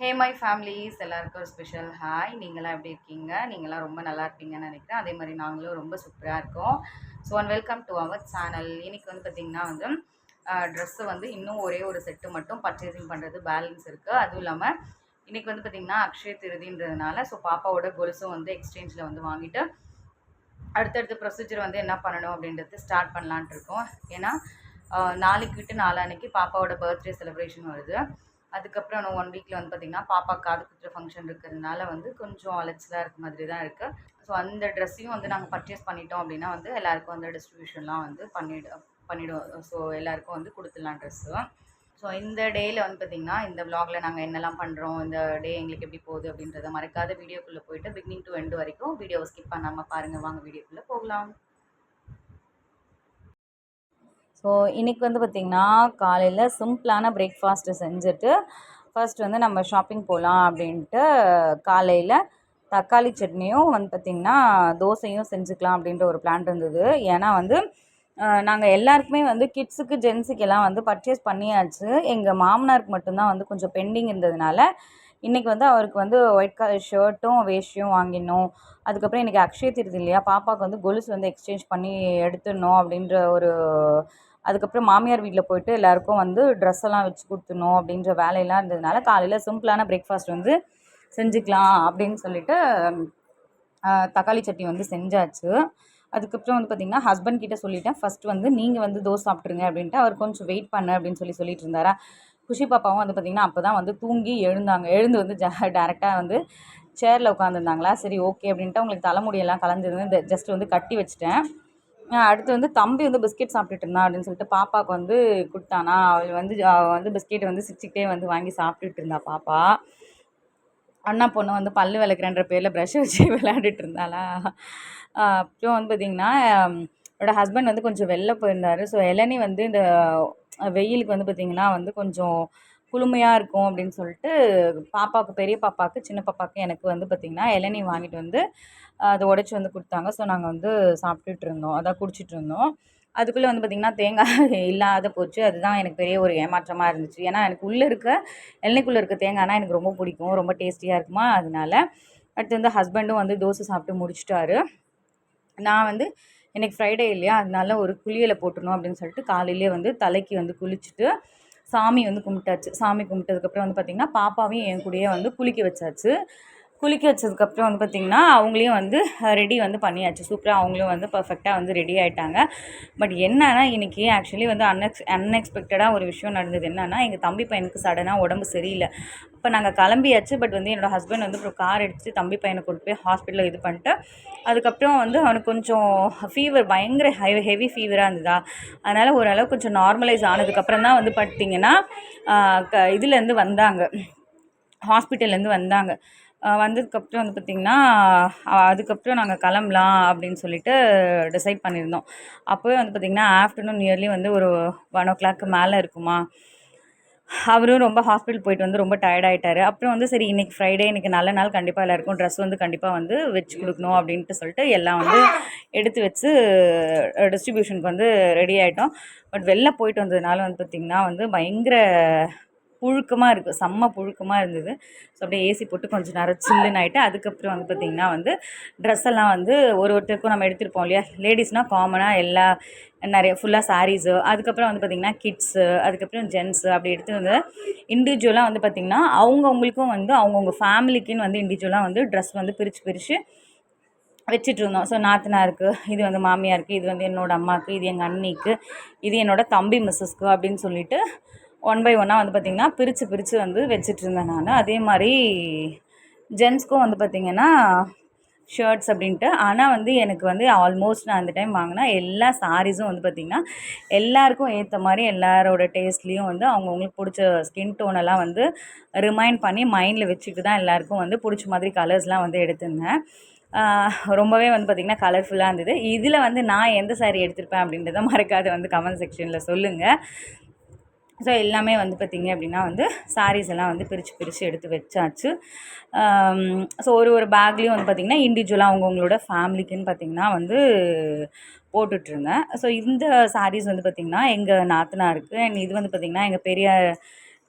Hey my families எல்லாருக்கும் ஒரு special hi நீங்களாம் எப்படி இருக்கீங்க? நீங்களாம் ரொம்ப நல்லா இருப்பீங்கன்னு நினைக்கிறேன். அதே மாதிரி நாங்களும் ரொம்ப சூப்பராக இருக்கோம். So one welcome to our channel இன்னைக்கு வந்து பார்த்திங்கன்னா வந்து ட்ரெஸ்ஸு வந்து இன்னும் ஒரே ஒரு செட்டு மட்டும் பர்ச்சேசிங் பண்ணுறது பேலன்ஸ் இருக்குது அதுவும் இல்லாமல் இன்றைக்கி வந்து பார்த்திங்கன்னா அக்ஷய திருதின்றதுனால ஸோ பாப்பாவோட கொலுசும் வந்து எக்ஸ்சேஞ்சில் வந்து வாங்கிட்டு அடுத்தடுத்த ப்ரொசீஜர் வந்து என்ன பண்ணணும் அப்படின்றது ஸ்டார்ட் பண்ணலான்ட்டு இருக்கோம். ஏன்னா நாளைக்கு விட்டு நாளான்னைக்கு பாப்பாவோட பர்த்டே செலிப்ரேஷன் வருது. அதுக்கப்புறம் இன்னும் ஒன் வீக்கில் வந்து பார்த்திங்கன்னா பாப்பா காது குத்துற ஃபங்க்ஷன் இருக்கிறதுனால வந்து கொஞ்சம் அலைச்சலாக இருக்க மாதிரி தான் இருக்குது ஸோ அந்த ட்ரெஸ்ஸையும் வந்து நாங்கள் பர்ச்சேஸ் பண்ணிட்டோம் அப்படின்னா வந்து எல்லாருக்கும் வந்து டிஸ்ட்ரிபியூஷன்லாம் வந்து பண்ணிடு பண்ணிவிடுவோம் ஸோ எல்லாருக்கும் வந்து கொடுத்துடலாம் ட்ரெஸ்ஸு ஸோ இந்த டேயில் வந்து பார்த்திங்கன்னா இந்த vlogல நாங்கள் என்னெல்லாம் பண்ணுறோம் இந்த டே எங்களுக்கு எப்படி போகுது அப்படின்றத மறக்காத வீடியோக்குள்ளே போயிட்டு பிகினிங் டு எண்டு வரைக்கும் வீடியோவை ஸ்கிப் பண்ணாமல் பாருங்கள் வாங்க வீடியோக்குள்ளே போகலாம். ஸோ இன்றைக்கி வந்து பார்த்திங்கன்னா காலையில் சிம்பிளான பிரேக்ஃபாஸ்ட்டு செஞ்சுட்டு ஃபர்ஸ்ட் வந்து நம்ம ஷாப்பிங் போகலாம் அப்படின்ட்டு காலையில் தக்காளி சட்னியும் வந்து பார்த்திங்கன்னா தோசையும் செஞ்சுக்கலாம் அப்படின்ற ஒரு பிளான் இருந்தது. ஏன்னா வந்து நாங்கள் எல்லாருக்குமே வந்து கிட்ஸுக்கு ஜென்ஸுக்கு எல்லாம் வந்து பர்ச்சேஸ் பண்ணியாச்சு. எங்கள் மாமனாருக்கு மட்டும்தான் வந்து கொஞ்சம் பெண்டிங் இருந்ததுனால இன்றைக்கி வந்து அவருக்கு வந்து ஒயிட் கலர் ஷர்ட்டும் வேஷ்டியும் வாங்கினோம் அதுக்கப்புறம் இன்றைக்கி அக்ஷய திருதி இல்லையா? பாப்பாவுக்கு வந்து கொலுசு வந்து எக்ஸ்சேஞ்ச் பண்ணி எடுத்துடணும் அப்படின்ற ஒரு அதுக்கப்புறம் மாமியார் வீட்டில் போயிட்டு எல்லாருக்கும் வந்து ட்ரெஸ் எல்லாம் வச்சு கொடுத்துடணும் அப்படின்ற வேலையெல்லாம் இருந்ததுனால காலையில் சிம்பிளான பிரேக்ஃபாஸ்ட் வந்து செஞ்சுக்கலாம் அப்படின்னு சொல்லிட்டு தக்காளி சட்னி வந்து செஞ்சாச்சு. அதுக்கப்புறம் வந்து பார்த்திங்கன்னா ஹஸ்பண்ட் கிட்டே சொல்லிட்டேன். ஃபஸ்ட்டு வந்து நீங்கள் வந்து தோசை சாப்பிட்ருங்க அப்படின்ட்டு. அவர் கொஞ்சம் வெயிட் பண்ணு அப்படின்னு சொல்லி சொல்லிட்டு இருந்தாரா? குஷி பாப்பாவும் வந்து பார்த்திங்கன்னா அப்போ தான் வந்து தூங்கி எழுந்தாங்க. எழுந்து வந்து ஜ டேரெக்டாக வந்து சேரில் உட்காந்துருந்தாங்களா சரி ஓகே அப்படின்ட்டு அவங்களுக்கு தலைமுடியெல்லாம் கலந்துருந்து ஜஸ்ட் வந்து கட்டி வச்சுட்டேன். அடுத்து வந்து தம்பி வந்து பிஸ்கெட் சாப்பிட்டுட்டு இருந்தான் அப்படின்னு சொல்லிட்டு பாப்பாவுக்கு வந்து கொடுத்தானா. அவள் வந்து அவள் வந்து பிஸ்கெட் வந்து சிரிச்சுக்கிட்டே வந்து வாங்கி சாப்பிட்டுட்டு இருந்தா பாப்பா. அண்ணா பொண்ணு வந்து பல்லு விளக்குறன்ற பேரில் ப்ரஷ் வச்சு விளையாடிட்டு இருந்தாளா? அப்புறம் வந்து பார்த்திங்கன்னா என்னோட ஹஸ்பண்ட் வந்து கொஞ்சம் வெளில போயிருந்தார். ஸோ இளநி வந்து இந்த வெயிலுக்கு வந்து பார்த்திங்கன்னா வந்து கொஞ்சம் குளுமையாக இருக்கும் அப்படின்னு சொல்லிட்டு பாப்பாவுக்கு பெரிய பாப்பாவுக்கு சின்ன பாப்பாவுக்கு எனக்கு வந்து பார்த்திங்கன்னா இளநீ வாங்கிட்டு வந்து அதை உடச்சி வந்து கொடுத்தாங்க. ஸோ நாங்கள் வந்து சாப்பிட்டுட்டு இருந்தோம். அதான் குடிச்சிட்டு இருந்தோம். அதுக்குள்ளே வந்து பார்த்திங்கன்னா தேங்காய் இல்லாத போச்சு. அதுதான் எனக்கு பெரிய ஒரு ஏமாற்றமாக இருந்துச்சு. ஏன்னா எனக்கு உள்ளே இருக்க எண்ணெய்க்குள்ளே இருக்க தேங்காய்னா எனக்கு ரொம்ப பிடிக்கும். ரொம்ப டேஸ்டியாக இருக்குமா? அதனால அடுத்து வந்து ஹஸ்பண்டும் வந்து தோசை சாப்பிட்டு முடிச்சிட்டாரு. நான் வந்து எனக்கு ஃப்ரைடே இல்லையா? அதனால ஒரு குளியலை போட்டுடணும் அப்படின்னு சொல்லிட்டு காலையிலே வந்து தலைக்கு வந்து குளிச்சுட்டு சாமி வந்து கும்பிட்டாச்சு. சாமி கும்பிட்டதுக்கப்புறம் வந்து பார்த்திங்கன்னா பாப்பாவையும் என் கூடயே வந்து குளிக்க வச்சாச்சு. குளிக்க வச்சதுக்கப்புறம் வந்து பார்த்திங்கன்னா அவங்களையும் வந்து ரெடி வந்து பண்ணியாச்சு. சூப்பராக அவங்களும் வந்து பர்ஃபெக்டாக வந்து ரெடி ஆகிட்டாங்க பட் என்னன்னா இன்றைக்கி ஆக்சுவலி வந்து அன்எக்ஸ் அன்எக்ஸ்பெக்டடாக ஒரு விஷயம் நடந்தது. என்னன்னா எங்கள் தம்பி பையனுக்கு சடனாக உடம்பு சரியில்லை. அப்போ நாங்கள் கிளம்பியாச்சு பட் வந்து என்னோடய ஹஸ்பண்ட் வந்து அப்புறம் கார் எடுத்துட்டு தம்பி பையனை கொண்டு போய் ஹாஸ்பிட்டலில் இது பண்ணிட்டு அதுக்கப்புறம் வந்து அவனுக்கு கொஞ்சம் ஃபீவர் பயங்கர ஹை ஹெவி ஃபீவராக இருந்ததா? அதனால் ஓரளவு கொஞ்சம் நார்மலைஸ் ஆனதுக்கப்புறம் தான் வந்து பார்த்திங்கன்னா க இதுலேருந்து வந்தாங்க. ஹாஸ்பிட்டல்லேருந்து வந்தாங்க. வந்ததுக்கப்புறம் வந்து பார்த்திங்கன்னா அதுக்கப்புறம் நாங்கள் கிளம்பலாம் அப்படின்னு சொல்லிட்டு டிசைட் பண்ணியிருந்தோம். அப்போவே வந்து பார்த்திங்கன்னா ஆஃப்டர்நூன் நியர்லி வந்து ஒரு ஒன் ஓ கிளாக்கு மேலே இருக்குமா? அவரும் ரொம்ப ஹாஸ்பிட்டல் போயிட்டு வந்து ரொம்ப டயர்ட் ஆயிட்டாரு. அப்புறம் வந்து சரி இன்னைக்கு ஃப்ரைடே இன்றைக்கி நல்ல நாள் கண்டிப்பாக எல்லாருக்கும் ட்ரெஸ் வந்து கண்டிப்பாக வந்து வச்சு கொடுக்கணும் அப்படின்ட்டு சொல்லிட்டு எல்லாம் வந்து எடுத்து வச்சு டிஸ்ட்ரிபியூஷனுக்கு வந்து ரெடி ஆகிட்டோம் பட் வெளில போயிட்டு வந்ததுனால வந்து பார்த்திங்கன்னா வந்து பயங்கர புழுக்கமாக இருக்குது செம்ம புழுக்கமாக இருந்தது. ஸோ அப்படியே ஏசி போட்டு கொஞ்சம் நேரம் சில்லுன்னு ஆகிட்டு அதுக்கப்புறம் வந்து பார்த்திங்கன்னா வந்து ட்ரெஸ் எல்லாம் வந்து ஒரு ஒருத்தருக்கும் நம்ம எடுத்துருப்போம் இல்லையா? லேடிஸ்னால் காமனாக எல்லா நிறைய ஃபுல்லாக சாரீஸு அதுக்கப்புறம் வந்து பார்த்திங்கன்னா கிட்ஸு அதுக்கப்புறம் ஜென்ஸு அப்படி எடுத்து வந்து இண்டிவிஜுவலாக வந்து பார்த்திங்கன்னா அவங்கவுங்களுக்கும் வந்து அவங்கவுங்க ஃபேமிலிக்குன்னு வந்து இண்டிவிஜுவலாக வந்து ட்ரெஸ் வந்து பிரித்து பிரித்து வச்சுட்டு இருந்தோம். ஸோ நாத்தனாருக்கு இது வந்து மாமியாருக்கு இது வந்து என்னோடய அம்மாவுக்கு இது எங்கள் அண்ணிக்கு இது என்னோடய தம்பி மிஸ்ஸஸ்க்கு அப்படின்னு சொல்லிட்டு ஒன் பை ஒன்னாக வந்து பார்த்திங்கன்னா பிரித்து பிரித்து வந்து வச்சிட்ருந்தேன் நான். அதே மாதிரி ஜென்ஸ்க்கும் வந்து பார்த்திங்கன்னா ஷர்ட்ஸ் அப்படின்ட்டு. ஆனால் வந்து எனக்கு வந்து ஆல்மோஸ்ட் நான் அந்த டைம் வாங்கினா எல்லா சாரீஸும் வந்து பார்த்திங்கன்னா எல்லாருக்கும் ஏற்ற மாதிரி எல்லாரோட டேஸ்ட்லேயும் வந்து அவங்கவுங்களுக்கு பிடிச்ச ஸ்கின் டோனெல்லாம் வந்து ரிமைண்ட் பண்ணி மைண்டில் வச்சுட்டு தான் எல்லாருக்கும் வந்து பிடிச்ச மாதிரி கலர்ஸ்லாம் வந்து எடுத்திருந்தேன். ரொம்பவே வந்து பார்த்திங்கன்னா கலர்ஃபுல்லாக இருந்தது. இதில் வந்து நான் எந்த saree எடுத்திருப்பேன் அப்படின்றத மறக்காத வந்து கமெண்ட் செக்ஷனில் சொல்லுங்கள் ஸோ எல்லாமே வந்து பார்த்திங்க அப்படின்னா வந்து சாரீஸ் எல்லாம் வந்து பிரித்து பிரித்து எடுத்து வச்சாச்சு. ஸோ ஒரு ஒரு பேக்லேயும் வந்து பார்த்திங்கன்னா இண்டிவிஜுவலாக அவங்கவுங்களோட ஃபேமிலிக்குன்னு பார்த்திங்கன்னா வந்து போட்டுட்ருங்க ஸோ இந்த சாரீஸ் வந்து பார்த்திங்கன்னா எங்கள் நாத்தனாருக்கு அண்ட் இது வந்து பார்த்திங்கன்னா எங்கள் பெரிய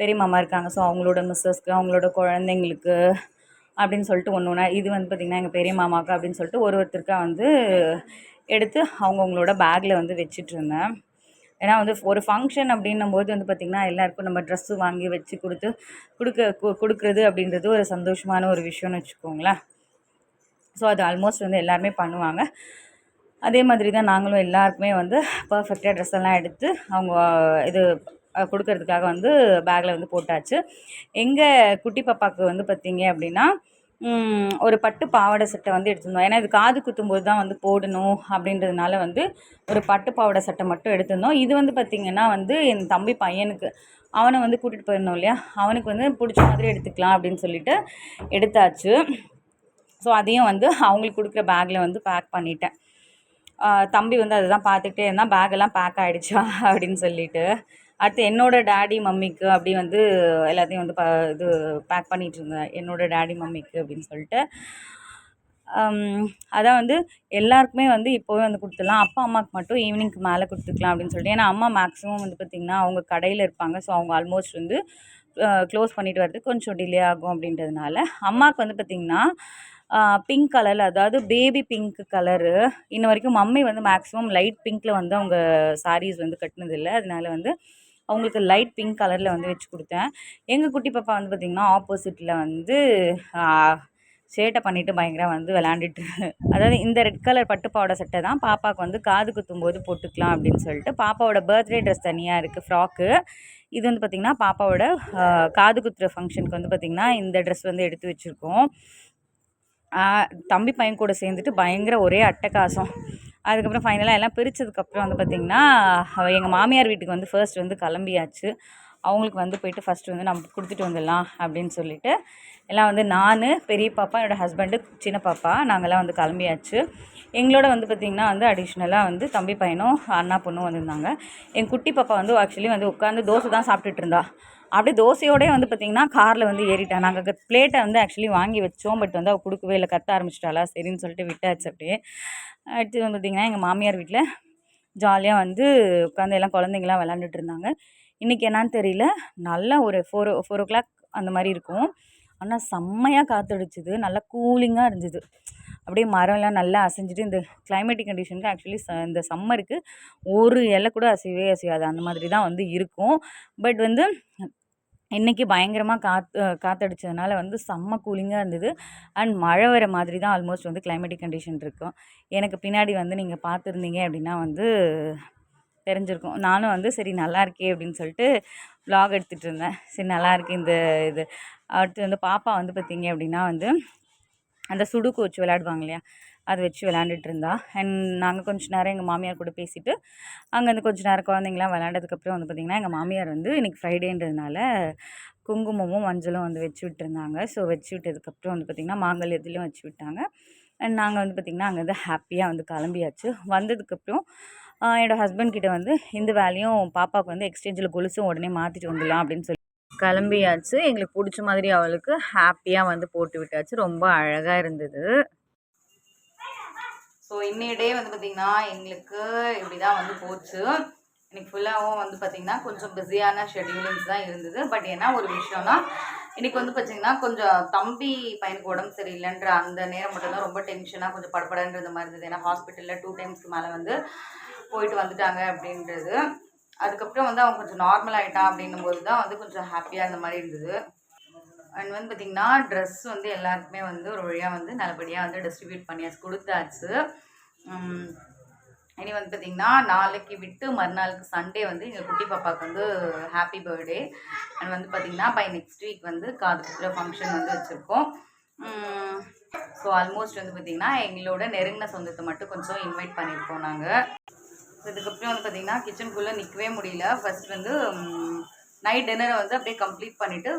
பெரிய மாமா இருக்காங்க. ஸோ அவங்களோட மிஸ்ஸஸ்க்கு அவங்களோட குழந்தைங்களுக்கு அப்படின்னு சொல்லிட்டு ஒன்று ஒன்றா இது வந்து பார்த்திங்கன்னா எங்கள் பெரிய மாமாவுக்கு அப்படின்னு சொல்லிட்டு ஒரு ஒருத்தருக்கா வந்து எடுத்து அவங்கவுங்களோட பேக்கில் வந்து வச்சுட்ருந்தேன். ஏன்னா வந்து ஒரு ஃபங்க்ஷன் அப்படின்னும் போது வந்து பார்த்திங்கன்னா எல்லாருக்கும் நம்ம ட்ரெஸ்ஸு வாங்கி வச்சு கொடுத்து கொடுக்க கு- கொடுக்குறது அப்படின்றது ஒரு சந்தோஷமான ஒரு விஷயம்னு வச்சுக்கோங்களேன். ஸோ அது ஆல்மோஸ்ட் வந்து எல்லாருமே பண்ணுவாங்க. அதே மாதிரி தான் நாங்களும் எல்லாருக்குமே வந்து பர்ஃபெக்டாக ட்ரெஸ் எல்லாம் எடுத்து அவங்க இது கொடுக்கறதுக்காக வந்து பேக்கில் வந்து போட்டாச்சு. எங்கள் குட்டி பாப்பாவுக்கு வந்து பார்த்தீங்க அப்படின்னா ஒரு பட்டு பாவாடை சட்டை வந்து எடுத்திருந்தோம். ஏன்னா இது காது குத்தும்போது தான் வந்து போடணும் அப்படின்றதுனால வந்து ஒரு பட்டு பாவாடை சட்டை மட்டும் எடுத்திருந்தோம். இது வந்து பார்த்திங்கன்னா வந்து என் தம்பி பையனுக்கு. அவனை வந்து கூட்டிகிட்டு போயிருந்தோம் இல்லையா? அவனுக்கு வந்து பிடிச்ச மாதிரி எடுத்துக்கலாம் அப்படின்னு சொல்லிட்டு எடுத்தாச்சு. ஸோ அதையும் வந்து அவங்களுக்கு கொடுக்குற பேக்கில் வந்து பேக் பண்ணிட்டேன். தம்பி வந்து அதுதான் பார்த்துக்கிட்டே இருந்தால் பேக்கெல்லாம் பேக் ஆகிடுச்சா அப்படின்னு சொல்லிட்டு. அடுத்து என்னோட டேடி மம்மிக்கு அப்படி வந்து எல்லாத்தையும் வந்து ப இது பேக் பண்ணிகிட்டு இருந்தேன். என்னோட டேடி மம்மிக்கு அப்படின்னு சொல்லிட்டு. அதான் வந்து எல்லாருக்குமே வந்து இப்போவே வந்து கொடுத்துடலாம். அப்பா அம்மாவுக்கு மட்டும் ஈவினிங்க்கு மேலே கொடுத்துக்கலாம் அப்படின்னு சொல்லிட்டு. ஏன்னா அம்மா மேக்ஸிமம் வந்து பார்த்திங்கன்னா அவங்க கடையில் இருப்பாங்க. ஸோ அவங்க ஆல்மோஸ்ட் வந்து க்ளோஸ் பண்ணிட்டு வரதுக்கு கொஞ்சம் டிலே ஆகும் அப்படின்றதுனால. அம்மாவுக்கு வந்து பார்த்திங்கன்னா பிங்க் கலரில் அதாவது பேபி பிங்க் கலரு இன்ன வரைக்கும் மம்மி வந்து மேக்ஸிமம் லைட் பிங்க்கில் வந்து அவங்க சாரீஸ் வந்து கட்டினதில்லை அதனால வந்து அவங்களுக்கு லைட் பிங்க் கலரில் வந்து வச்சு கொடுத்தேன். எங்கள் குட்டி பாப்பா வந்து பார்த்திங்கன்னா ஆப்போசிட்டில் வந்து சேட்டை பண்ணிட்டு பயங்கரம் வந்து விளாண்டுட்டு அதாவது இந்த ரெட் கலர் பட்டுப்பாவோட சட்டை தான் பாப்பாவுக்கு வந்து காது குத்தும்போது போட்டுக்கலாம் அப்படின்னு சொல்லிட்டு பாப்பாவோட பர்த்டே ட்ரெஸ் தனியாக இருக்குது ஃப்ராக்கு இது வந்து பார்த்திங்கன்னா பாப்பாவோட காது குத்துற ஃபங்க்ஷனுக்கு வந்து பார்த்திங்கன்னா இந்த ட்ரெஸ் வந்து எடுத்து வச்சுருக்கோம். தம்பி பையன் கூட சேர்ந்துட்டு பயங்கர ஒரே அட்டகாசம். அதுக்கப்புறம் ஃபைனலாக எல்லாம் பிரித்ததுக்கப்புறம் வந்து பார்த்திங்கன்னா எங்கள் மாமியார் வீட்டுக்கு வந்து ஃபர்ஸ்ட் வந்து கிளம்பியாச்சு. அவங்களுக்கு வந்து போயிட்டு ஃபஸ்ட்டு வந்து நம்ம கொடுத்துட்டு வந்துடலாம் அப்படின்னு சொல்லிட்டு எல்லாம் வந்து நான் பெரிய பாப்பா என்னோடய ஹஸ்பண்டு சின்ன பாப்பா நாங்கள்லாம் வந்து கிளம்பியாச்சு. எங்களோட வந்து பார்த்திங்கன்னா வந்து அடிஷ்னலாக வந்து தம்பி பையனும் அண்ணா பொண்ணும் வந்திருந்தாங்க. என் குட்டி பாப்பா வந்து ஆக்சுவலி வந்து உட்காந்து தோசை தான் சாப்பிட்டுட்டு இருந்தா. அப்படியே தோசையோடய வந்து பார்த்திங்கன்னா காரில் வந்து ஏறிட்டா. நாங்கள் பிளேட்டை வந்து ஆக்சுவலி வாங்கி வச்சோம் பட் வந்து அவள் கொடுக்கவே இல்லை. கத்த ஆரம்பிச்சிட்டாளா சரின்னு சொல்லிட்டு விட்டாச்சு அப்படியே. அடுத்து வந்து பார்த்திங்கன்னா எங்கள் மாமியார் வீட்டில் ஜாலியாக வந்து உட்காந்து எல்லாம் குழந்தைங்களாம் விளாண்டுட்டு இருந்தாங்க. இன்றைக்கி என்னன்னு தெரியல. நல்லா ஒரு ஃபோர் ஃபோர் ஓ கிளாக் அந்த மாதிரி இருக்கும். ஆனால் செம்மையாக காற்றடிச்சிது நல்லா கூலிங்காக இருந்துது. அப்படியே மரம்லாம் நல்லா அசைஞ்சிட்டு இந்த கிளைமேட்டிக் கண்டிஷனுக்கு ஆக்சுவலி இந்த சம்மருக்கு ஒரு இலை கூட அசையவே அசையாது. அந்த மாதிரி தான் வந்து இருக்கும். பட் வந்து இன்றைக்கி பயங்கரமாக காற்று காற்றடிச்சதுனால வந்து செம்ம கூலிங்காக இருந்தது. அண்ட் மழை வர மாதிரி தான் ஆல்மோஸ்ட் வந்து கிளைமேட்டிக் கண்டிஷன் இருக்கும் எனக்கு பின்னாடி வந்து நீங்கள் பார்த்துருந்தீங்க அப்படின்னா வந்து தெரிஞ்சிருக்கும். நானும் வந்து சரி நல்லா இருக்கே அப்படின்னு சொல்லிட்டு vlog எடுத்துகிட்டு இருந்தேன். சரி நல்லா இருக்கு இந்த இது. அடுத்து வந்து பாப்பா வந்து பார்த்தீங்க அப்படின்னா வந்து அந்த சுடுக்கு வச்சு விளையாடுவாங்க இல்லையா? அது வச்சு விளையாண்டுட்டு இருந்தா. அண்ட் நாங்கள் கொஞ்ச நேரம் எங்கள் மாமியார் கூட பேசிட்டு அங்கேருந்து கொஞ்ச நேரம் குழந்தைங்களாம் விளையாண்டதுக்கப்புறம் வந்து பார்த்திங்கன்னா எங்கள் மாமியார் வந்து இன்றைக்கி ஃப்ரைடேன்றதுனால குங்குமமும் மஞ்சளும் வந்து வச்சு விட்டுருந்தாங்க. ஸோ வச்சு விட்டதுக்கப்புறம் வந்து பார்த்திங்கன்னா மாங்கல்யத்துலேயும் வச்சு விட்டாங்க. அண்ட் நாங்கள் வந்து பார்த்திங்கன்னா அங்கேருந்து ஹாப்பியாக வந்து கிளம்பியாச்சு. வந்ததுக்கப்புறம் என்னோடய என்னோட ஹஸ்பண்ட் கிட்ட வந்து இந்த வேலையும் பாப்பாவுக்கு வந்து எக்ஸ்சேஞ்சில் கொலுசும் உடனே மாற்றிட்டு வந்துடலாம் அப்படின்னு சொல்லி கிளம்பியாச்சு. எங்களுக்கு பிடிச்ச மாதிரி அவளுக்கு ஹாப்பியாக வந்து போட்டு விட்டாச்சு. ரொம்ப அழகாக இருந்தது. ஸோ இன்னைய டே வந்து பார்த்திங்கன்னா எங்களுக்கு இப்படி தான் வந்து போச்சு. இன்னைக்கு ஃபுல்லாகவும் வந்து பார்த்திங்கன்னா கொஞ்சம் பிஸியான ஷெட்யூலிங்ஸ் தான் இருந்தது. பட் ஏன்னா ஒரு விஷயம்னா இன்றைக்கி வந்து பார்த்திங்கன்னா கொஞ்சம் தம்பி பையனுக்கு உடம்பு சரியில்லைன்ற அந்த நேரம் மட்டும்தான் ரொம்ப டென்ஷனாக கொஞ்சம் படபடன்றது மாதிரி இருந்தது. ஏன்னா ஹாஸ்பிட்டலில் டூ டைம்ஸ்க்கு மேலே வந்து போயிட்டு வந்துட்டாங்க அப்படின்றது. அதுக்கப்புறம் வந்து அவன் கொஞ்சம் நார்மல் ஆகிட்டான் அப்படின்னும் போது தான் வந்து கொஞ்சம் ஹாப்பியாக அந்த மாதிரி இருந்தது. அண்ட் வந்து பார்த்திங்கன்னா ட்ரெஸ் வந்து எல்லாருக்குமே வந்து ஒரு வழியாக வந்து நல்லபடியாக வந்து டிஸ்ட்ரிபியூட் பண்ணியாச்சு கொடுத்தாச்சு. இனி வந்து பார்த்திங்கன்னா நாளைக்கு விட்டு மறுநாளுக்கு சண்டே வந்து எங்கள் குட்டி பாப்பாவுக்கு வந்து ஹாப்பி பர்த்டே அண்ட் வந்து பார்த்திங்கன்னா பை நெக்ஸ்ட் வீக் வந்து காதுக்குள்ள ஃபங்க்ஷன் வந்து வச்சுருக்கோம். ஸோ ஆல்மோஸ்ட் வந்து பார்த்திங்கன்னா எங்களோட நெருங்கின சொந்தத்தை மட்டும் கொஞ்சம் இன்வைட் பண்ணியிருக்கோம் நாங்கள் இதுக்கப்புறம் வந்து பார்த்திங்கன்னா கிச்சனுக்குள்ளே நிற்கவே முடியல. ஃபஸ்ட் வந்து நைட் டின்னரை வந்து அப்படியே கம்ப்ளீட் பண்ணிவிட்டு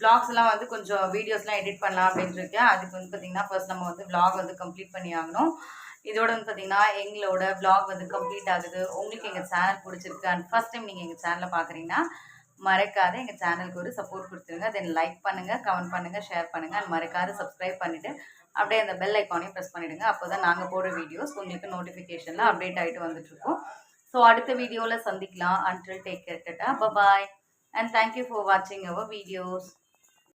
ப்ளாக்ஸ்லாம் வந்து கொஞ்சம் வீடியோஸ்லாம் எடிட் பண்ணலாம் அப்படின்னு இருக்கேன். அதுக்கு வந்து பார்த்திங்கன்னா ஃபர்ஸ்ட் நம்ம வந்து ப்ளாக் வந்து கம்ப்ளீட் பண்ணி ஆகணும். இதோட வந்து பார்த்திங்கன்னா எங்களோட vlog வந்து கம்ப்ளீட் ஆகுது. உங்களுக்கு எங்கள் சேனல் பிடிச்சிருக்கு. அண்ட் ஃபர்ஸ்ட் டைம் நீங்கள் எங்கள் சேனலை பார்க்குறீங்கன்னா மறக்காத எங்கள் சேனலுக்கு ஒரு சப்போர்ட் கொடுத்துருங்க. தென் லைக் பண்ணுங்கள் கமெண்ட் பண்ணுங்கள் ஷேர் பண்ணுங்கள் அண்ட் மறக்காத சப்ஸ்கிரைப் பண்ணிவிட்டு அப்படியே அந்த பெல் ஐக்கானையும் ப்ரெஸ் பண்ணிடுங்க. அப்போ தான் நாங்கள் போடுற வீடியோஸ் உங்களுக்கு நோட்டிஃபிகேஷனில் அப்டேட் ஆகிட்டு வந்துட்டுருக்கோம் ஸோ அடுத்த வீடியோவில் சந்திக்கலாம். Until take care tata bye bye and thank you for வாட்சிங் அவர் வீடியோஸ்